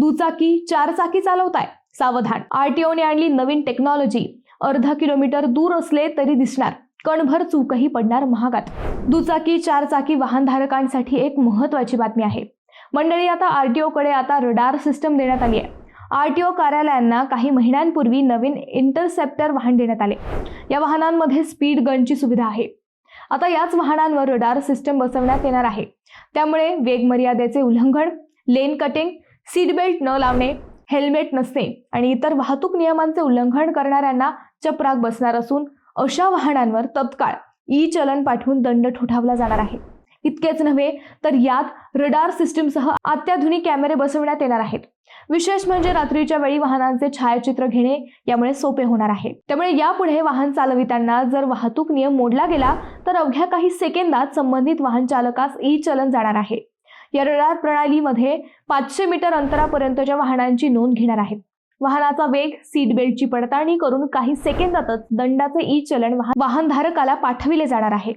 दुचाकी चारचाकी चालवताय. सावधान. आरटीओने आणली नवीन टेक्नॉलॉजी अर्धा किलोमीटर दूर असले तरी दिसणार. कणभर चूकही पडणार महागात. दुचाकी चारचाकी वाहनधारकांसाठी एक महत्वाची बातमी आहे. मंडळी आता आरटीओ कडे आता रडार सिस्टम देण्यात आली आहे. आरटीओ कार्यालयांना काही महिन्यांपूर्वी नवीन इंटरसेप्टर वाहन देण्यात आले. या वाहनांमध्ये स्पीड गनची सुविधा आहे. आता याच वाहनांवर रडार सिस्टम बसवण्यात येणार आहे. त्यामुळे वेग मर्यादेचे उल्लंघन लेन कटिंग सीट बेल्ट न लावणे हेल्मेट नसणे आणि इतर वाहतूक नियमांचे उल्लंघन करणाऱ्यांना चपराक बसणार असून अशा वाहनांवर तत्काळ ई चलन पाठवून दंड ठोठावला जाणार आहे. इतकेच नव्हे तर यात रडार सिस्टीमसह अत्याधुनिक कॅमेरे बसवण्यात येणार आहेत. विशेष म्हणजे रात्रीच्या वेळी वाहनांचे छायाचित्र घेणे यामुळे सोपे होणार आहे. त्यामुळे यापुढे वाहन चालविताना जर वाहतूक नियम मोडला गेला तर अवघ्या काही सेकंदात संबंधित वाहन चालकास ई चलन जाणार आहे. या रडार प्रणालीमध्ये पाचशे मीटर अंतरापर्यंतच्या वाहनांची नोंद घेणार आहेत. वाहनाचा वेग सीट बेल्टची पडताळणी करून काही सेकंदातच दंडाचे ई चलन वाहन वाहनधारकाला पाठविले जाणार आहे.